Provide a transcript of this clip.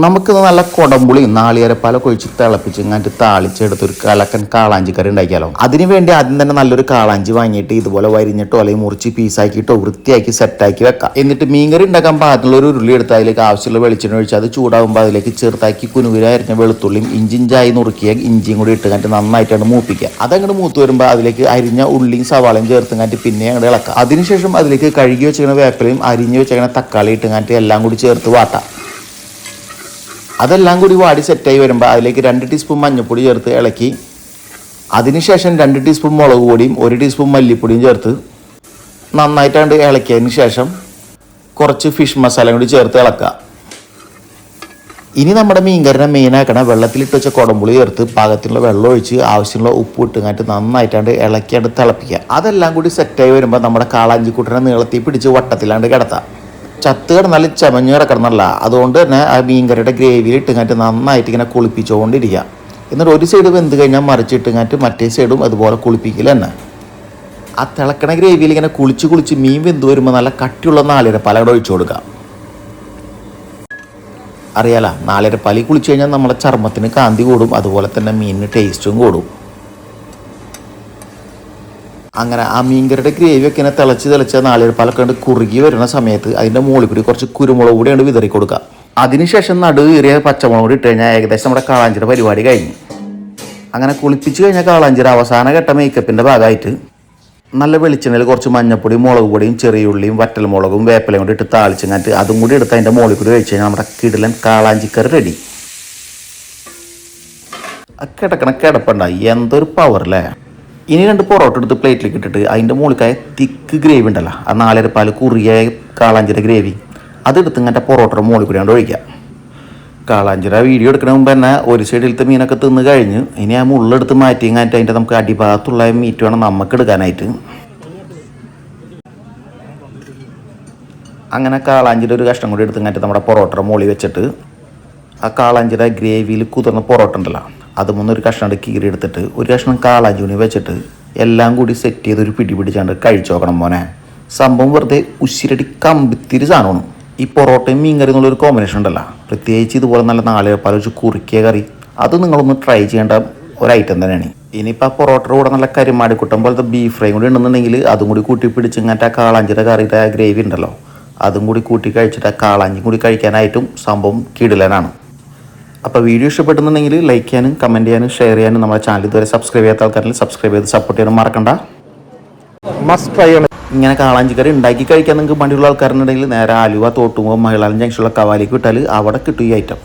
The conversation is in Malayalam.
നമുക്ക് നല്ല കുടംപുളി നാളികേരപ്പാല കൊഴിച്ച് തിളപ്പിച്ച് ഇങ്ങനെ താളിച്ചെടുത്ത് ഒരു കലക്കൻ കാളാഞ്ചി കറി ഉണ്ടാക്കിയാലോ? അതിനുവേണ്ടി ആദ്യം തന്നെ നല്ലൊരു കാളാഞ്ചി വാങ്ങിയിട്ട് ഇതുപോലെ വരിഞ്ഞിട്ടോ അല്ലെങ്കിൽ മുറിച്ച് പീസാക്കിയിട്ടോ വൃത്തിയാക്കി സെറ്റാക്കി വെക്കാം. എന്നിട്ട് മീൻകറി ഉണ്ടാക്കാൻ പാകത്തിലുള്ള ഒരു ഉരുളി എടുത്ത് അതിലേക്ക് ആവശ്യമുള്ള വെളിച്ചെണ്ണ ഒഴിച്ച് അത് ചൂടാകുമ്പോൾ അതിലേക്ക് ചെറുതാക്കി കുനുകുരായിരിഞ്ഞ വെളുത്തുള്ളിയും ഇഞ്ചിഞ്ചായി നുറുക്കിയ ഇഞ്ചിയും കൂടി ഇട്ട് കണ്ടിട്ട് നന്നായിട്ടാണ് മൂപ്പിക്കുക. അതങ്ങോട്ട് മൂത്ത് വരുമ്പോൾ അതിലേക്ക് അരിഞ്ഞ ഉള്ളിയും സവാളയും ചേർത്ത് കണ്ടിട്ട് പിന്നെ അങ്ങോട്ട് ഇളക്കാം. അതിനുശേഷം അതിലേക്ക് കഴുകി വെച്ചിരിക്കുന്ന വേപ്പലയും അരിഞ്ഞ് വെച്ചിരിക്കുന്ന തക്കാളി ഇട്ട് കണ്ടിട്ട് എല്ലാം കൂടി ചേർത്ത് വാട്ടാം. അതെല്ലാം കൂടി വാടി സെറ്റായി വരുമ്പോൾ അതിലേക്ക് രണ്ട് ടീസ്പൂൺ മഞ്ഞൾപ്പൊടി ചേർത്ത് ഇളക്കി. അതിനുശേഷം രണ്ട് ടീസ്പൂൺ മുളക് പൊടിയും ഒരു ടീസ്പൂൺ മല്ലിപ്പൊടിയും ചേർത്ത് നന്നായിട്ടാണ്ട് ഇളക്കിയതിന് ശേഷം കുറച്ച് ഫിഷ് മസാല കൂടി ചേർത്ത് ഇളക്കുക. ഇനി നമ്മുടെ മീൻകറിനെ മെയിനാക്കണ വെള്ളത്തിലിട്ട് വെച്ച കുടമ്പുളി ചേർത്ത് പാകത്തിനുള്ള വെള്ളം ഒഴിച്ച് ആവശ്യമുള്ള ഉപ്പ് ഇട്ടുങ്ങാട്ട് നന്നായിട്ടാണ്ട് ഇളക്കിയാണ്ട് തിളപ്പിക്കുക. അതെല്ലാം കൂടി സെറ്റായി വരുമ്പോൾ നമ്മുടെ കാളാഞ്ചിക്കുട്ടനെ നീളത്തിൽ പിടിച്ച് വട്ടത്തിലാണ്ട് കിടത്താം. ചത്ത് നല്ല ചമഞ്ഞ് കിടക്കണമെന്നല്ല അതുകൊണ്ട് തന്നെ ആ മീൻകറിയുടെ ഗ്രേവിയിൽ ഇട്ടുങ്ങാട്ട് നന്നായിട്ട് ഇങ്ങനെ കുളിപ്പിച്ചുകൊണ്ടിരിക്കുക. എന്നിട്ട് ഒരു സൈഡ് വെന്ത് കഴിഞ്ഞാൽ മറിച്ചിട്ടുങ്ങാട്ട് മറ്റേ സൈഡും അതുപോലെ കുളിപ്പിക്കില്ല തന്നെ. ആ തിളക്കണ ഗ്രേവിയിൽ ഇങ്ങനെ കുളിച്ച് കുളിച്ച് മീൻ വെന്ത് വരുമ്പോൾ നല്ല കട്ടിയുള്ള നാളിര പലകട ഒഴിച്ചു കൊടുക്കുക. അറിയാലോ? നാളിര പലി കുളിച്ച് കഴിഞ്ഞാൽ നമ്മുടെ ചർമ്മത്തിന് കാന്തി കൂടും. അതുപോലെ തന്നെ മീനിന് ടേസ്റ്റും കൂടും. അങ്ങനെ ആ മീൻകറിയുടെ ഗ്രേവി ഒക്കെ ഇങ്ങനെ തിളച്ച് തിളച്ച് നാളികപ്പാലൊക്കെ കണ്ട് കുറുകി വരുന്ന സമയത്ത് അതിന്റെ മുകളിൽ കൂടി കുറച്ച് കുരുമുളക് കൂടി ഉണ്ട് വിതറി കൊടുക്കുക. അതിനുശേഷം നടു കീറിയ പച്ചമുളക് കൂടി ഇട്ട് കഴിഞ്ഞാൽ ഏകദേശം നമ്മുടെ കാളാഞ്ചിയുടെ പരിപാടി കഴിഞ്ഞു. അങ്ങനെ കുളിപ്പിച്ച് കഴിഞ്ഞാൽ കാളാഞ്ചിര അവസാന ഘട്ട മേക്കപ്പിന്റെ ഭാഗമായിട്ട് നല്ല വെളിച്ചെണ്ണയിൽ കുറച്ച് മഞ്ഞപ്പൊടി മുളക് പൊടിയും ചെറിയുള്ളിയും വറ്റൽമുളകും വേപ്പിലയും കൂടി ഇട്ട് താളിച്ചങ്ങാട്ട് അതും കൂടി എടുത്ത് അതിന്റെ മുകളിൽ കൂടി കഴിച്ച് കഴിഞ്ഞാൽ നമ്മുടെ കിടലൻ കാളാഞ്ചിക്കറി റെഡി കിടക്കണ കിടപ്പുണ്ടായി. എന്തൊരു പവർ അല്ലേ? ഇനി രണ്ട് പൊറോട്ട എടുത്ത് പ്ലേറ്റിലേക്ക് ഇട്ടിട്ട് അതിന്റെ മുകളിലേക്കായ തിക്ക് ഗ്രേവി ഉണ്ടല്ലോ. ആ നാലര പാൽ കുറിയ കാളാഞ്ചിര ഗ്രേവി. അതെടുത്ത് ഇങ്ങനത്തെ പൊറോട്ടയുടെ മുകളിൽ കൂടി കൊണ്ട് ഒഴിക്കുക കാളാഞ്ചിര വീഡിയോ എടുക്കുന്ന മുമ്പ് തന്നെ ഒരു സൈഡിലത്തെ മീനൊക്കെ തിന്ന് കഴിഞ്ഞ് ഇനി ആ മുള്ളെടുത്ത് മാറ്റി ഇങ്ങായിട്ട് അതിന്റെ നമുക്ക് അടിഭാഗത്തുള്ള മീറ്റ് വേണം നമുക്ക് എടുക്കാനായിട്ട്. അങ്ങനെ കാളാഞ്ചിര ഒരു കഷ്ണം കൂടി എടുത്ത് ഇങ്ങായിട്ട് നമ്മുടെ പൊറോട്ടയുടെ മുകളിൽ വെച്ചിട്ട് ആ കാളാഞ്ചിര ഗ്രേവിയിൽ കുതിർന്ന പൊറോട്ട ഉണ്ടല്ലോ. അതുമൊന്ന് മൂന്നൊരു കഷ്ണം കീറിയെടുത്തിട്ട് ഒരു കഷ്ണം കാളാഞ്ചൂണി വെച്ചിട്ട് എല്ലാം കൂടി സെറ്റ് ചെയ്ത് ഒരു പിടി പിടിച്ചാണ്ട് കഴിച്ചു നോക്കണം മോനെ. സംഭവം വെറുതെ ഉശിരടി കമ്പിത്തിരി സാധനമാണ്. ഈ പൊറോട്ടയും മീൻ കറി എന്നുള്ളൊരു കോമ്പിനേഷൻ ഉണ്ടല്ലോ. പ്രത്യേകിച്ച് ഇതുപോലെ നല്ല നാളെ പല വെച്ച് കുറുക്കിയ കറി അത് നിങ്ങളൊന്ന് ട്രൈ ചെയ്യേണ്ട ഒരു ഐറ്റം തന്നെയാണ്. ഇനിയിപ്പോൾ ആ പൊറോട്ടയുടെ കൂടെ നല്ല കരിമാടിക്കുട്ടം പോലത്തെ ബീഫ് ഫ്രൈ കൂടി ഉണ്ടെന്നുണ്ടെങ്കിൽ അതും കൂടി കൂട്ടി പിടിച്ച് ഇങ്ങനത്തെ ആ കാളാഞ്ചിയുടെ കറിയുടെ ആ ഗ്രേവി ഉണ്ടല്ലോ. അതും കൂടി കൂട്ടി കഴിച്ചിട്ട് ആ കാളാഞ്ചി കൂടി കഴിക്കാനായിട്ടും സംഭവം കിടിലനാണ്. അപ്പോൾ വീഡിയോ ഇഷ്ടപ്പെട്ടുന്നുണ്ടെങ്കിൽ ലൈക്ക് ചെയ്യാനും കമന്റ് ചെയ്യാനും ഷെയർ ചെയ്യാനും നമ്മുടെ ചാനൽ ഇതുവരെ സബ്സ്ക്രൈബ് ചെയ്യാത്ത ആൾക്കാരിൽ സബ്സ്ക്രൈബ് ചെയ്ത് സപ്പോർട്ട് ചെയ്യാനും മറക്കണ്ട. മസ്റ്റ് ട്രൈ ആണ്. ഇങ്ങനെ കാളാഞ്ചി കറി ഉണ്ടാക്കി കഴിക്കാൻ നിങ്ങൾക്ക് മടിയുള്ള ആൾക്കാരുണ്ടെങ്കിൽ നേരെ ആലുവ തോട്ടുമോ മഹിളാലം ജംഗ്ഷനുള്ള കവാലിക്ക് വിട്ടാൽ അവിടെ കിട്ടും ഈ ഐറ്റം